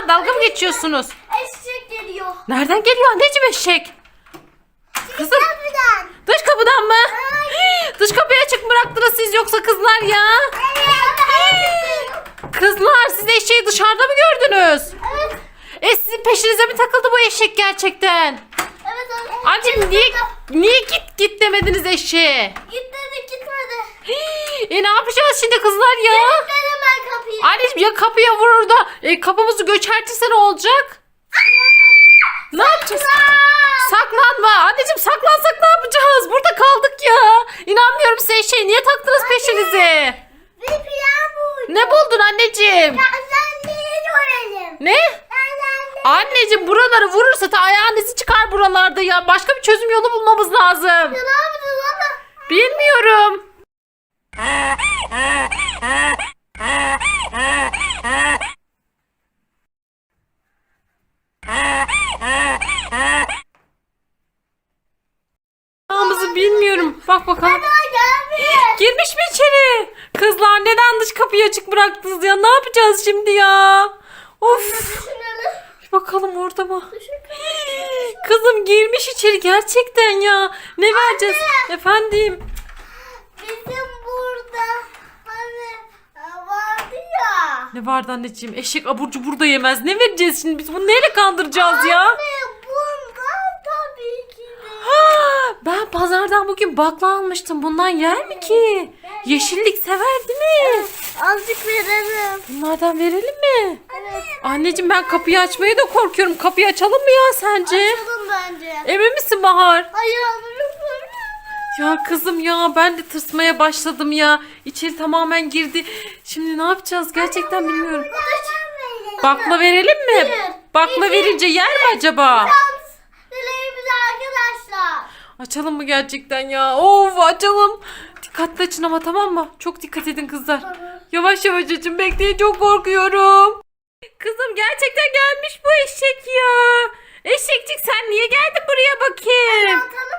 ya? Dalga mı geçiyorsunuz? Eşek geliyor. Nereden geliyor anneciğim eşek? Kızım Kapıdan. dış kapıdan mı? Dış kapıyı açık bıraktınız siz yoksa kızlar ya. Kızlar siz eşeği dışarıda mı gördünüz? Evet. E sizin peşinize mi takıldı bu eşek gerçekten? Evet evet. Anneciğim niye, niye git git demediniz eşeğe? Gitmedi. E ne yapacağız şimdi kızlar ya? Dedim ben kapıyı. Anneciğim ya kapıya vurur da e, kapımızı göçertirse ne olacak? Ne yapacağız? Saklanma. Anneciğim saklansak ne yapacağız? Burada kaldık ya. İnanmıyorum size eşeği. Niye taktınız peşinize? Bir plan bu. Ne buldun anneciğim? Lazenleri görelim. Ne? Anneciğim buraları vurursa da ayağınızı çıkar buralarda ya. Başka bir çözüm yolu bulmamız lazım. Ne yapacağız? Bilmiyorum. Namızı bilmiyorum. Bak bakalım. Girmiş mi içeri? Kızlar neden dış kapıyı açık bıraktınız ya? Ne yapacağız şimdi ya? Of. Bir bakalım orada mı? Kızım girmiş içeri gerçekten ya. Ne vereceğiz? Efendim. Bizim burada hani e, vardı ya. Ne vardı anneciğim? Eşek abur cubur da yemez. Ne vereceğiz şimdi biz? Bunu neyle kandıracağız ya? Anne bundan tabii ki de. Ben pazardan bugün bakla almıştım. Bundan yer mi ki? Yeşillik sever değil mi? Azıcık verelim. Bunlardan verelim mi? Evet. Anneciğim ben kapıyı açmaya da korkuyorum. Kapıyı açalım mı ya sence? Açalım bence. Emin misin Bahar? Hayır alırım. Ya kızım ya ben de tırsmaya başladım ya. İçeri tamamen girdi. Şimdi ne yapacağız gerçekten bilmiyorum. Bakla verelim mi? Bakla verince yer mi acaba? Şans dileğimiz arkadaşlar. Açalım mı gerçekten ya? Of açalım. Dikkatli açın ama tamam mı? Çok dikkat edin kızlar. Yavaş yavaş açın bekleyin çok korkuyorum. Kızım gerçekten gelmiş bu eşek ya. Eşekcik sen niye geldin buraya bakayım? Atalım mı?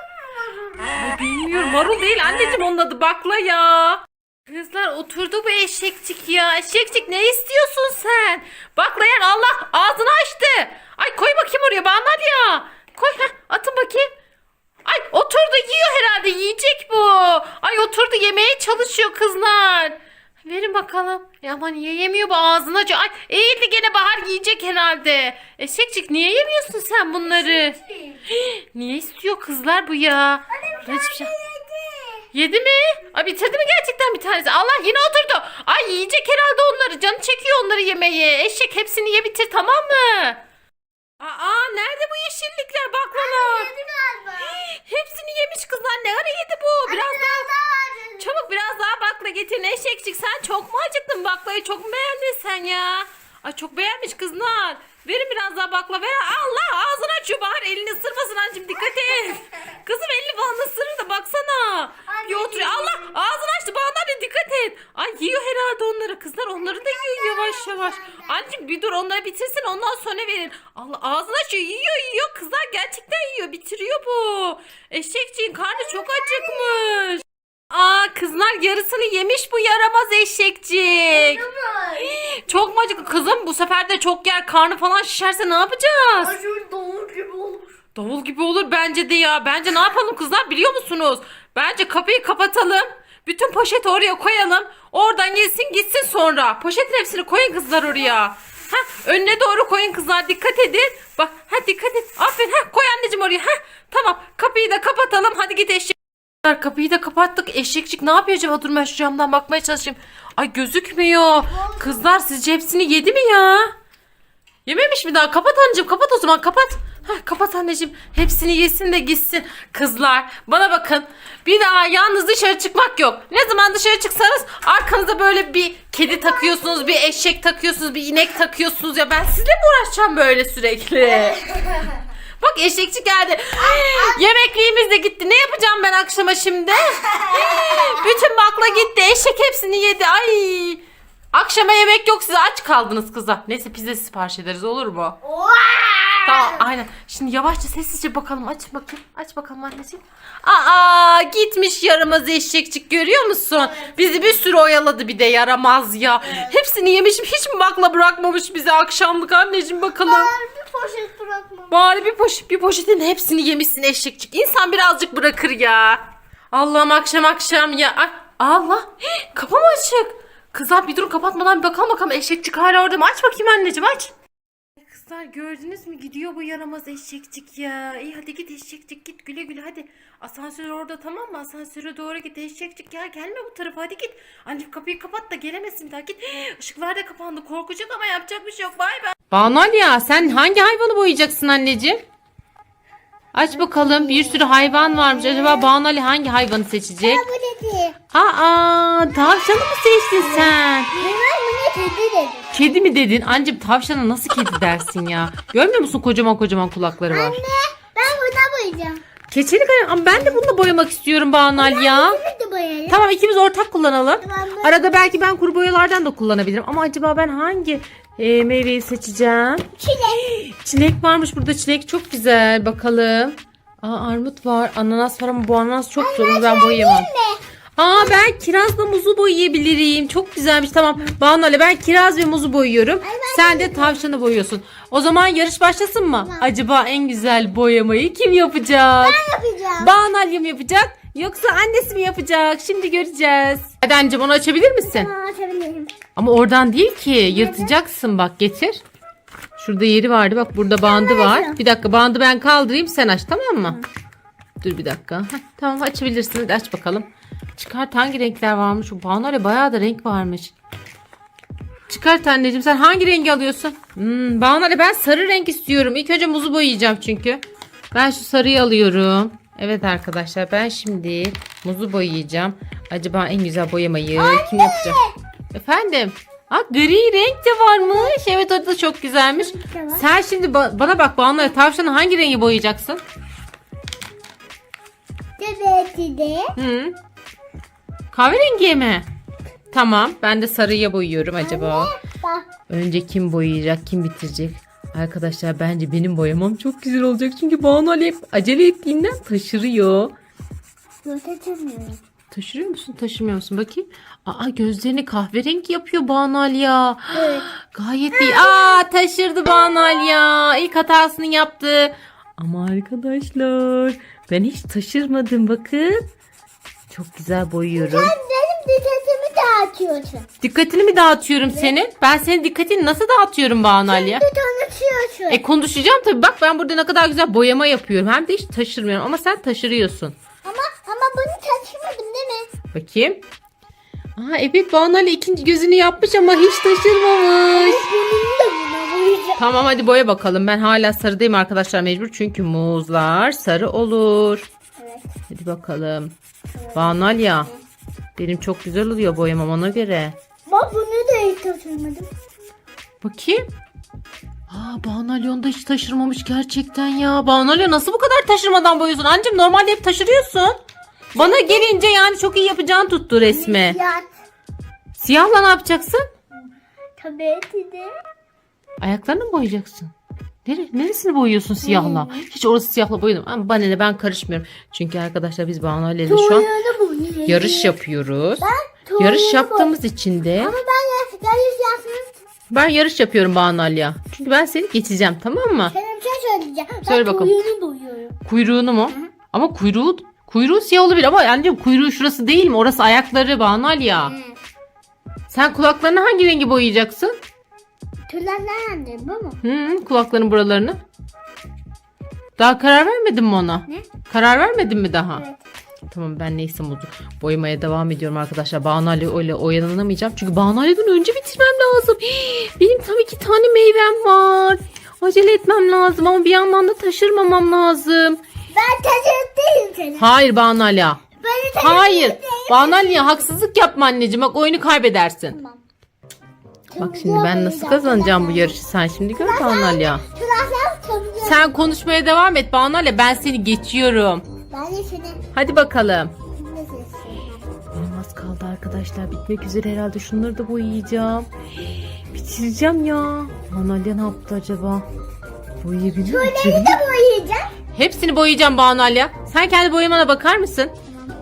Ay, Bilmiyorum marul değil anneciğim onun adı bakla ya. Kızlar oturdu bu eşekcik ya. Eşekcik ne istiyorsun sen? Bakla yer Allah ağzını açtı. Ay koy bakayım oraya bağlar ya. Koy heh, atın bakayım. Ay oturdu yiyor herhalde yiyecek bu. Ay oturdu yemeye çalışıyor kızlar. Verin bakalım. Ya ama niye yemiyor bu ağzını açıyor. Ay eğildi gene bahar yiyecek herhalde. Eşekcik niye yemiyorsun sen bunları? Niye istiyor kızlar bu ya? Hiçbir şey- Yedi mi? Ay bitirdi mi gerçekten bir tanesi? Allah yine oturdu. Ay yiyecek herhalde onları. Canı çekiyor onları yemeye. Eşek hepsini ye bitir tamam mı? Aa nerede bu yeşillikler baklalar? Yedi galiba. Hepsini yemiş kızlar. Ne ara yedi bu? Biraz daha daha var. çabuk biraz daha bakla getir. Eşekçik sen çok mu acıktın baklayı? Çok mu beğendin sen ya? Ay çok beğenmiş kızlar. Verin biraz daha bakla. Ver. Allah ağzını açıyor Bahar. Elini ısırmasın anneciğim dikkat et. Kızım elini falan ısırır da baksana. Bir oturuyor. Allah ağzını açtı. Bana da dikkat et. Ay yiyor herhalde onları. Kızlar onları da yiyor yavaş yavaş. Anneciğim bir dur onları bitirsin ondan sonra verin. Allah ağzını açıyor. Yiyor yiyor. Kızlar gerçekten yiyor. Bitiriyor bu. Eşekçiğin karnı çok acıkmış. Aa kızlar yarısını yemiş bu yaramaz eşekcik. Çok mu acıklı? Kızım bu sefer de çok yer karnı falan şişerse ne yapacağız? Acur doğur gibi olur. Davul gibi olur bence de ya. Bence ne yapalım kızlar biliyor musunuz? Bence kapıyı kapatalım. Bütün poşeti oraya koyalım. Oradan yesin gitsin sonra. Poşetin hepsini koyun kızlar oraya. Ha önüne doğru koyun kızlar dikkat edin. Bak ha dikkat et. Aferin ha koy anneciğim oraya. Ha tamam kapıyı da kapatalım. Hadi git eşek. Kapıyı da kapattık. Eşekçik ne yapıyor acaba? Dur ben şu camdan bakmaya çalışayım. Ay gözükmüyor. Kızlar sizce hepsini yedi mi ya? Yememiş mi daha? Kapat anneciğim kapat o zaman kapat. Heh, kapat anneciğim. Hepsini yesin de gitsin. Kızlar bana bakın. Bir daha yalnız dışarı çıkmak yok. Ne zaman dışarı çıksanız arkanıza böyle bir kedi takıyorsunuz, bir eşek takıyorsunuz, bir inek takıyorsunuz. Ya ben sizle mi uğraşacağım böyle sürekli? Bak eşekçi geldi. Yemekliğimiz de gitti. Ne yapacağım ben akşama şimdi? Bütün bakla gitti. Eşek hepsini yedi. Ay. Akşama yemek yok size aç kaldınız kızlar. Neyse pizza sipariş ederiz olur mu? Tamam aynen. Şimdi yavaşça sessizce bakalım. Aç bakayım. Aç bakalım anneciğim. Aa gitmiş yaramaz eşekçik görüyor musun? Bizi bir sürü oyaladı bir de yaramaz ya. Hepsini yemişim. Hiç mi bakla bırakmamış bize akşamlık anneciğim bakalım. Poşet bırakmam. Bari bir poşet bir poşetin hepsini yemişsin eşekçik. İnsan birazcık bırakır ya. Allah'ım akşam akşam ya. Ay, Allah. Hii, kapı mı açık? Kızlar bir dur kapatmadan bir bakalım bakalım eşekçik hala orada mı? Aç bakayım anneciğim aç. Kızlar gördünüz mü gidiyor bu yaramaz eşekçik ya. İyi hadi git eşekçik git güle güle hadi. Asansör orada tamam mı? Asansöre doğru git eşekçik ya gelme bu tarafa hadi git. Anne kapıyı kapat da gelemesin bir daha git. Işıklar da kapandı korkacak ama yapacak bir şey yok bay bay. Banal ya sen hangi hayvanı boyayacaksın anneciğim? Aç bakalım bir sürü hayvan varmış. Acaba Banali hangi hayvanı seçecek? Bu dedi. Aa tavşanı mı seçtin sen? Kedi mi dedin? Ancım tavşana nasıl kedi dersin ya? Görmüyor musun kocaman kocaman kulakları var. Anne ben buna boyayacağım. Keçeli kalem ben de bununla boyamak istiyorum Banal ya. Bunu. Tamam ikimiz ortak kullanalım. Tamam. Arada belki ben kuru boyalardan da kullanabilirim. Ama acaba ben hangi e, meyveyi seçeceğim? Çilek. Çilek varmış burada. Çilek çok güzel. Bakalım. Aa armut var. Ananas var ama bu ananas çok zor. Ben boyayamam. Aa ben kirazla muzu boyayabilirim. Çok güzelmiş. Tamam. Banu Ali ben kiraz ve muzu boyuyorum. Sen de tavşanı boyuyorsun. O zaman yarış başlasın mı? Acaba en güzel boyamayı kim yapacak? Yapacağım. Banu Ali mi yapacak? Yoksa annesi mi yapacak? Şimdi göreceğiz. Hadi anneciğim onu açabilir misin? Aa, açabilirim. Ama oradan değil ki. Yırtacaksın bak getir. Şurada yeri vardı bak burada bandı var. Bir dakika bandı ben kaldırayım sen aç tamam mı? Dur bir dakika. Heh, tamam açabilirsin hadi aç bakalım. Çıkart hangi renkler varmış? O Banale bayağı da renk varmış. Çıkart anneciğim sen hangi rengi alıyorsun? Hmm, Banale ben sarı renk istiyorum. İlk önce muzu boyayacağım çünkü. Ben şu sarıyı alıyorum. Evet arkadaşlar ben şimdi muzu boyayacağım. Acaba en güzel boyamayı kim yapacak? Efendim? Aa, gri renk de varmış. Evet o da çok güzelmiş. Tamam. Sen şimdi ba- bana bak Banu tavşanı hangi rengi boyayacaksın? Dedi de. Hı. Kahverengiye mi? Tamam ben de sarıya boyuyorum acaba. Bak. Önce kim boyayacak kim bitirecek? Arkadaşlar bence benim boyamam çok güzel olacak. Çünkü Banu Ali hep acele ettiğinden taşırıyor. Götürmüyorum. Taşırıyor musun taşımıyor musun bakayım. Aa gözlerini kahverengi yapıyor Banu Ali ya. Evet. Gayet iyi. Aa taşırdı Banu Ali ya. İlk hatasını yaptı. Ama arkadaşlar ben hiç taşırmadım bakın. Çok güzel boyuyorum. Sen benim dikkatimi dağıtıyorsun. Dikkatini mi dağıtıyorum senin? Ben senin dikkatini nasıl dağıtıyorum Banu Ali? Bir tanışıyorsun. E konuşacağım tabii. Bak ben burada ne kadar güzel boyama yapıyorum. Hem de hiç taşırmıyorum ama sen taşırıyorsun. Ama ama bunu taşımadım değil mi? Bakayım. Aa evet Banu Ali ikinci gözünü yapmış ama hiç taşırmamış. Tamam hadi boya bakalım. Ben hala sarıdayım arkadaşlar mecbur. Çünkü muzlar sarı olur. Evet. Hadi bakalım. Banu Ali ya. Benim çok güzel oluyor boyamam ona göre. Bak bunu da hiç taşımadım. Bakayım. Aa onu da hiç taşırmamış gerçekten ya. Banu Ali nasıl bu kadar taşırmadan boyuyorsun? Ancım normalde hep taşırıyorsun. Bana gelince yani çok iyi yapacağını tuttu resmi. Yat. Siyahla ne yapacaksın? Tabii ki de. Ayaklarını mı boyayacaksın? Nere, neresini boyuyorsun siyahla? Hiç orası siyahla boyadım. Ama bana ne ben karışmıyorum. Çünkü arkadaşlar biz Banu ile şu an. Yarış yapıyoruz. Tuğyanı Yarış yaptığımız için de Ama ben ya- yarış yapsınız. ben yarış yapıyorum Banu Ali'ye. Çünkü ben seni geçeceğim tamam mı? Sana bir şey söyleyeceğim. Söyle ben bakalım. tuğyanı boyuyorum. Kuyruğunu mu? Ama kuyruğu kuyruğu siyah olabilir ama yani kuyruğu şurası değil mi? Orası ayakları Banu Ali ya. Sen kulaklarını hangi rengi boyayacaksın? Tüylerden annem bu mu? Hı, kulakların buralarını. Daha karar vermedin mi ona? Ne? Karar vermedin mi daha? Evet. Tamam ben neyse muzu boyamaya devam ediyorum arkadaşlar. Banu Ali öyle oyalanamayacağım. Çünkü Banu Ali'den önce bitirmem lazım. Hii, Benim tam iki tane meyvem var. Acele etmem lazım ama bir yandan da taşırmamam lazım. Ben taşıttayım seni. Hayır Banu Ali. Hayır. Banu Ali'ye haksızlık yapma anneciğim. Bak oyunu kaybedersin. Tamam. Bak şimdi ben nasıl kazanacağım bu yarışı sen şimdi gör Banu Ali. Sen konuşmaya devam et Banu Ali. Ben seni geçiyorum. Ben de seni. Hadi bakalım. Az kaldı arkadaşlar. Bitmek üzere herhalde. Şunları da boyayacağım. Bitireceğim ya. Analya ne yaptı acaba? Boyayabilir miyim? Tüyleri de boyayacağım. Hepsini boyayacağım Banu Alya. Sen kendi boyamana bakar mısın?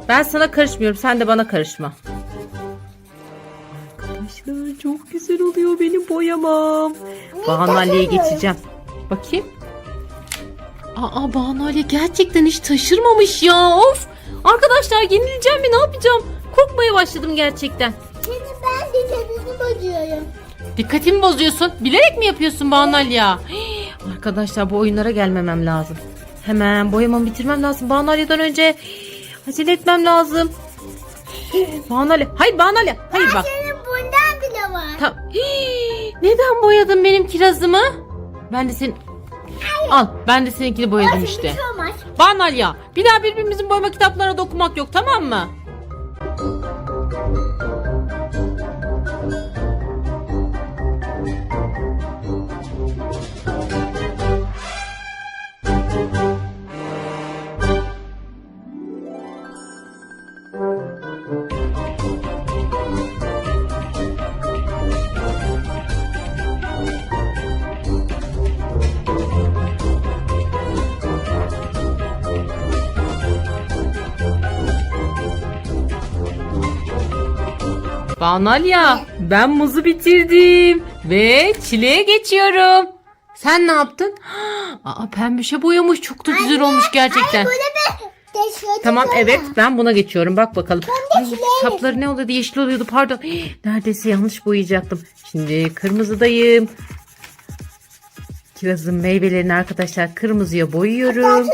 Ben sana karışmıyorum. Sen de bana karışma. Arkadaşlar çok güzel oluyor benim boyamam. Banu Alya'ya geçeceğim. Bakayım. Aa Banu gerçekten hiç taşırmamış ya. Of. Arkadaşlar yenileceğim mi ne yapacağım? Korkmaya başladım gerçekten. Şimdi ben dişlerimi boyuyorum. Dikkatimi bozuyorsun. Bilerek mi yapıyorsun Banu? Hii, Arkadaşlar bu oyunlara gelmemem lazım. Hemen boyamamı bitirmem lazım. Banu önce hii, acele etmem lazım. Banu. Hayır Banu. Hayır bak. Senin bundan bile var. Tam. Hii, Neden boyadın benim kirazımı? Ben de senin... Al ben de seninkini boyadım işte. Şey olmaz. Banu Alya bir daha birbirimizin boyama kitaplarına dokunmak yok tamam mı? Banu Alya ben muzu bitirdim ve çileğe geçiyorum. Sen ne yaptın? Aa pembişe boyamış çok da güzel olmuş gerçekten. Deşiyordu. Tamam sonra. evet ben buna geçiyorum. Bak bakalım. Ay, sapları ne oluyordu? Yeşil oluyordu pardon. Hii, Neredeyse yanlış boyayacaktım. Şimdi kırmızıdayım. Kirazın meyvelerini arkadaşlar kırmızıya boyuyorum.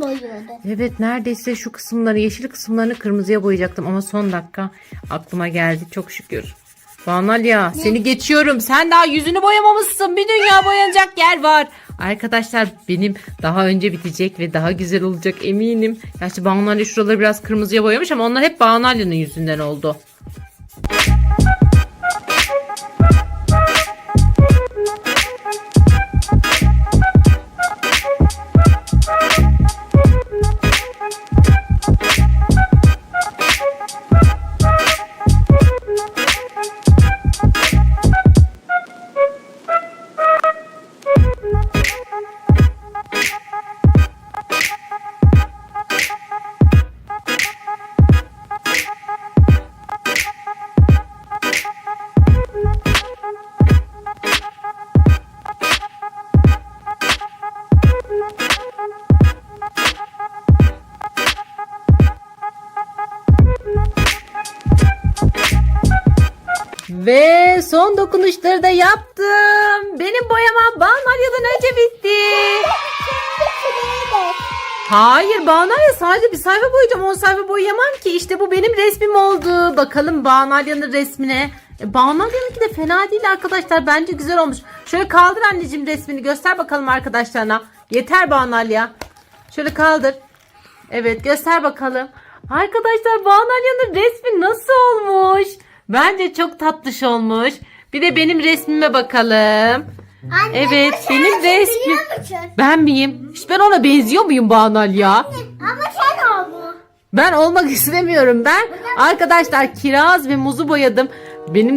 Boyuyordu? Evet neredeyse şu kısımları yeşil kısımlarını kırmızıya boyayacaktım ama son dakika aklıma geldi çok şükür. Banalya seni geçiyorum. Sen daha yüzünü boyamamışsın. Bir dünya boyanacak yer var. Arkadaşlar benim daha önce bitecek ve daha güzel olacak eminim. Gerçi Banalya şuraları biraz kırmızıya boyamış ama onlar hep Banalya'nın yüzünden oldu. Ve son dokunuşları da yaptım. Benim boyamam Banalya'dan önce bitti. Hayır Banalya sadece bir sayfa boyayacağım. 10 sayfa boyayamam ki. İşte bu benim resmim oldu. Bakalım Banalya'nın resmine. E, Banalya'nınki de fena değil arkadaşlar. Bence güzel olmuş. Şöyle kaldır anneciğim resmini. Göster bakalım arkadaşlarına. Yeter Banalya. Şöyle kaldır. Evet göster bakalım. Arkadaşlar Banalya'nın resmi nasıl olmuş? Bence çok tatlış olmuş. Bir de benim resmime bakalım. Anne, Evet, bu benim sensin, resmi- biliyor musun? Ben miyim? Hiç ben ona benziyor muyum Banalya? Ama sen oldu. Ben olmak istemiyorum. Ben arkadaşlar kiraz ve muzu boyadım. Benim